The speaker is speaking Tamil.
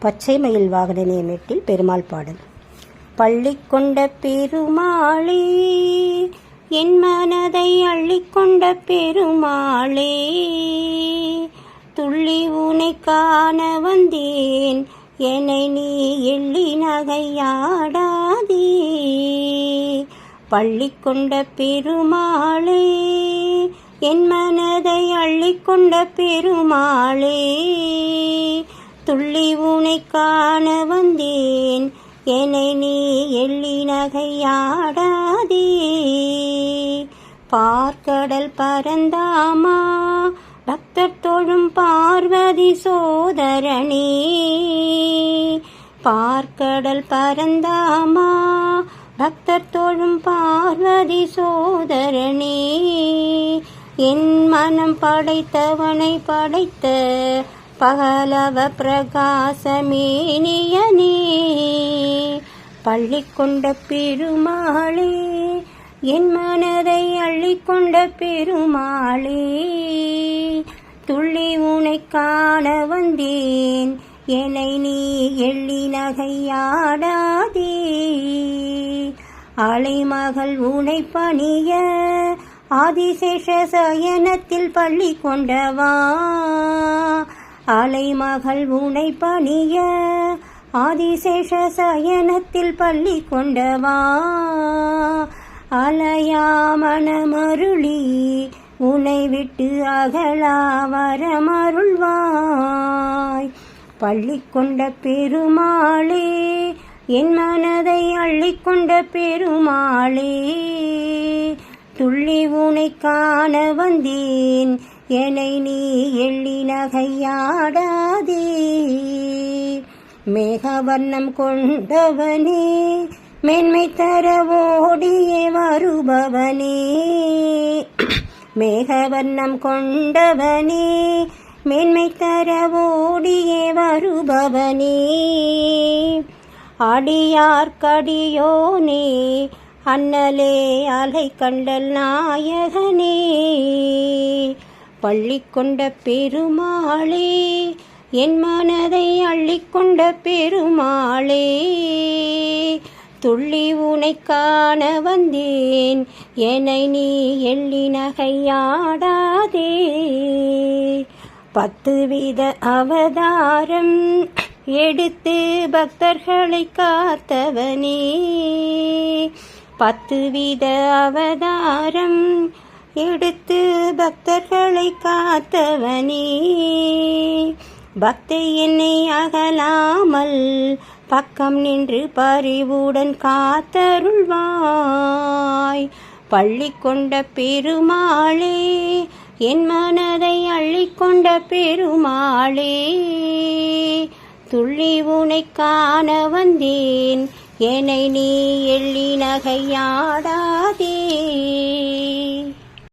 பச்சை மயில் வாகன நியமத்தில் பெருமாள் பாடல். பள்ளி கொண்ட பெருமாளே என் மனதை அள்ளிக்கொண்ட பெருமாளே துள்ளி உனை காண வந்தேன். என்னை நீ எள்ளி நகையாடாதே. பள்ளி கொண்ட பெருமாளே என் மனதை அள்ளிக்கொண்ட பெருமாளே துள்ளி உனை காண வந்தேன். என்னை நீ எள்ளி நகையாடாதே. பார்க்கடல் பரந்தாமா பக்தர் தொழும் பார்வதி சோதரனே. பார்க்கடல் பரந்தாமா பக்தர் தொழும் பார்வதி சோதரனே. என் மனம் படைத்தவனை படைத்த பகலவ பிரகாசமேனியனே பள்ளி கொண்ட பெருமாளே என் மனதை அள்ளிக்கொண்ட பெருமாளே துள்ளி உனை காண வந்தேன். என்னை நீ எள்ளி நகையாடாதே. அலைமகள் உனை பணிய ஆதிசேஷ சயனத்தில் பள்ளி கொண்டவா. அலைமகள் உனை பணிய ஆதிசேஷ சயனத்தில் பள்ளி கொண்டவா. அலையாமணமருளி உனை விட்டு அகலா வரமருள்வாய். பள்ளி கொண்ட பெருமாளே என் மனதை அள்ளிக்கொண்ட பெருமாளே துள்ளி உனை காண வந்தேன். எனை நீ எள்ளி நகையாடாதே மேகவர்ணம் கொண்டவனே மென்மை தர ஓடியே வருபவனே. மேகவர்ணம் கொண்டவனே மென்மை தர ஓடியே வருபவனே. அடியார்க்கடியோனே அண்ணலே அலை கண்டல் நாயகனே. பள்ளி கொண்ட பெருமாளே என் மனதை அள்ளிக்கொண்ட பெருமாளே துள்ளி உனை காண வந்தேன். என்னை நீ எள்ளி நகையாடாதே. பத்து வித அவதாரம் எடுத்து பக்தர்களை காத்தவனே. பத்து வித அவதாரம் எடுத்து பக்தர்களை காத்தவனே. பக்தை என்னை அகலாமல் பக்கம் நின்று பரிவுடன் காத்தருள்வாய். பள்ளி கொண்ட பெருமாளே என் மனதை அள்ளிக்கொண்ட பெருமாளே துள்ளி உனை காண வந்தேன். என்னை நீ எள்ளி நகையாடாதே.